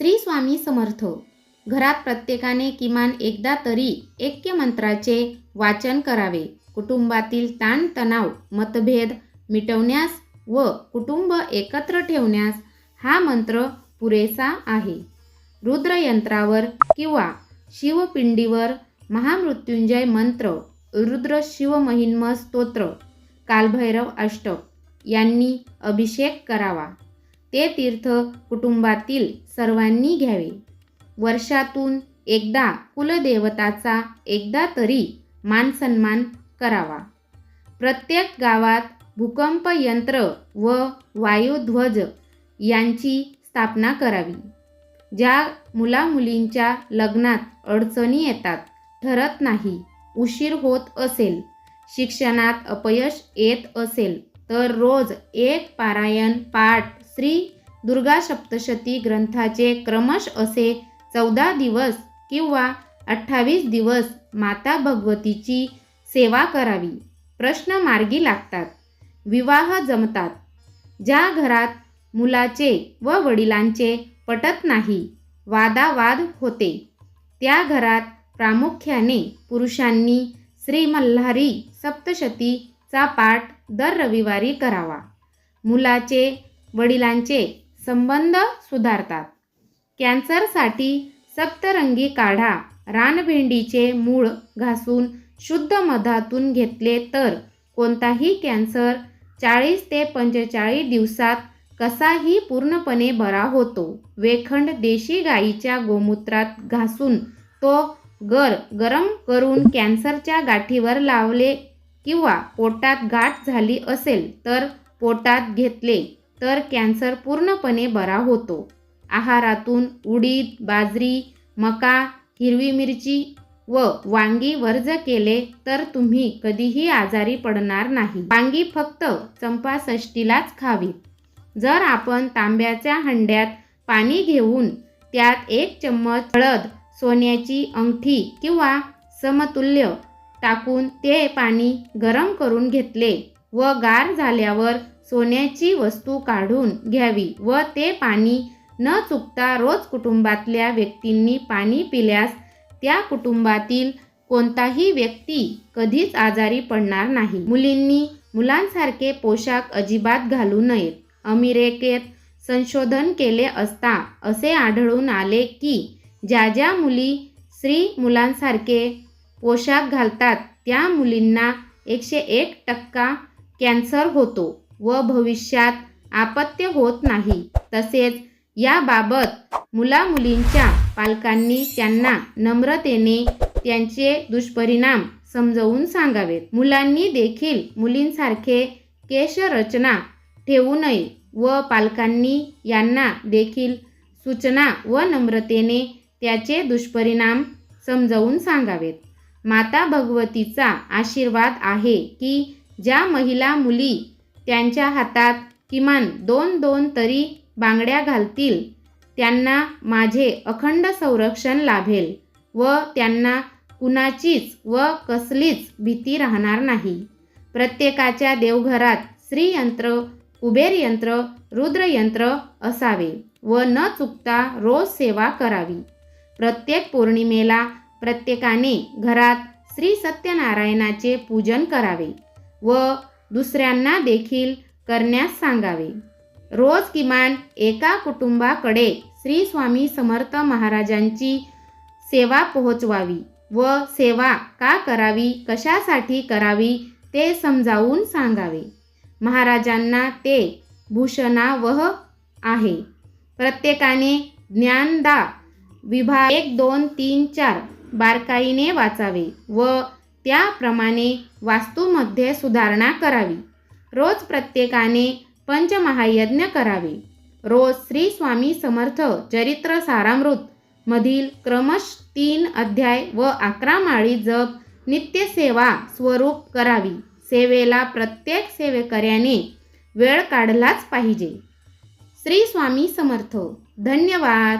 श्री स्वामी समर्थ. घरात प्रत्येकाने किमान एकदा तरी ऐक्य मंत्राचे वाचन करावे. कुटुंबातील ताणतणाव मतभेद मिटवण्यास व कुटुंब एकत्र ठेवण्यास हा मंत्र पुरेसा आहे. रुद्रयंत्रावर किंवा शिवपिंडीवर महामृत्युंजय मंत्र रुद्र शिवमहिन्म स्तोत्र कालभैरव अष्टक यांनी अभिषेक करावा. ते तीर्थ कुटुंबातील सर्वांनी घ्यावे. वर्षातून एकदा कुलदेवताचा एकदा तरी मानसन्मान करावा. प्रत्येक गावात भूकंप यंत्र व वायुध्वज यांची स्थापना करावी. ज्या मुलामुलींच्या लग्नात अडचणी येतात ठरत नाही उशीर होत असेल शिक्षणात अपयश येत असेल तर रोज एक पारायण पाठ श्री दुर्गा सप्तशती ग्रंथाचे क्रमश असे चौदा दिवस किंवा अठ्ठावीस दिवस माता भगवतीची सेवा करावी. प्रश्न मार्गी लागतात. विवाह जमतात. ज्या घरात मुलाचे व वडिलांचे पटत नाही वादावाद होते. त्या घरात प्रामुख्याने पुरुषांनी श्री मल्हारी सप्तशतीचा पाठ दर रविवारी करावा. मुलाचे वडिलांचे संबंध सुधारतात. कॅन्सरसाठी सप्तरंगी काढा. रानभेंडीचे मूळ घासून शुद्ध मधातून घेतले तर कोणताही कॅन्सर चाळीस ते पंचेचाळीस दिवसात कसाही पूर्णपणे बरा होतो. वेखंड देशी गाईच्या गोमूत्रात घासून तो गर गरम करून कॅन्सरच्या गाठीवर लावले किंवा पोटात गाठ झाली असेल तर पोटात घेतले तर कॅन्सर पूर्णपणे बरा होतो. आहारातून उडीद बाजरी मका हिरवी मिरची व वांगी वर्ज केले तर तुम्ही कधीही आजारी पडणार नाही. वांगी फक्त चंपाषष्टीलाच खावी. जर आपण तांब्याच्या हंड्यात पाणी घेऊन त्यात एक चम्मच हळद सोन्याची अंगठी किंवा समतुल्य टाकून ते पाणी गरम करून घेतले व गार झाल्यावर सोन्याची वस्तू काढून घ्यावी व ते पाणी न चुकता रोज कुटुंबातल्या व्यक्तींनी पाणी पिल्यास त्या कुटुंबातील कोणताही व्यक्ती कधीच आजारी पडणार नाही. मुलींनी मुलांसारखे पोशाख अजिबात घालू नयेत. अमेरिकेत संशोधन केले असता असे आढळून आले की ज्या ज्या मुली स्त्री मुलांसारखे पोशाख घालतात. त्या मुलींना एकशे एक टक्का कॅन्सर होतो व भविष्यात आपत्य होत नाही. तसेच याबाबत मुलामुलींच्या पालकांनी त्यांना नम्रतेने त्यांचे दुष्परिणाम समजवून सांगावेत. मुलांनी देखील मुलींसारखे केशरचना ठेवू नये व पालकांनी यांना देखील सूचना व नम्रतेने त्याचे दुष्परिणाम समजावून सांगावेत. माता भगवतीचा आशीर्वाद आहे की ज्या महिला मुली त्यांच्या हातात किमान दोन दोन तरी बांगड्या घालतील त्यांना माझे अखंड संरक्षण लाभेल व त्यांना कुणाचीच व कसलीच भीती राहणार नाही. प्रत्येकाच्या देवघरात श्रीयंत्र कुबेर यंत्र रुद्रयंत्र असावे व न चुकता रोज सेवा करावी. प्रत्येक पौर्णिमेला प्रत्येकाने घरात श्री सत्यनारायणाचे पूजन करावे व दुसऱ्यांना देखील करण्यास सांगावे. रोज किमान एका कुटुंबाकडे श्री स्वामी समर्थ महाराजांची सेवा पोहोचवावी व सेवा का करावी कशासाठी करावी ते समजावून सांगावे. महाराजांना ते भूषणावह आहे. प्रत्येकाने ज्ञानदा विभाग एक दोन तीन चार बारकाईने वाचावे व त्याप्रमाणे वास्तूमध्ये सुधारणा करावी. रोज प्रत्येकाने पंचमहायज्ञ करावे. रोज श्री स्वामी समर्थ चरित्र सारामृत मधील क्रमश तीन अध्याय व अकरा माळी जप नित्यसेवा स्वरूप करावी. सेवेला प्रत्येक सेवेकऱ्याने वेळ काढलाच पाहिजे. श्री स्वामी समर्थ. धन्यवाद.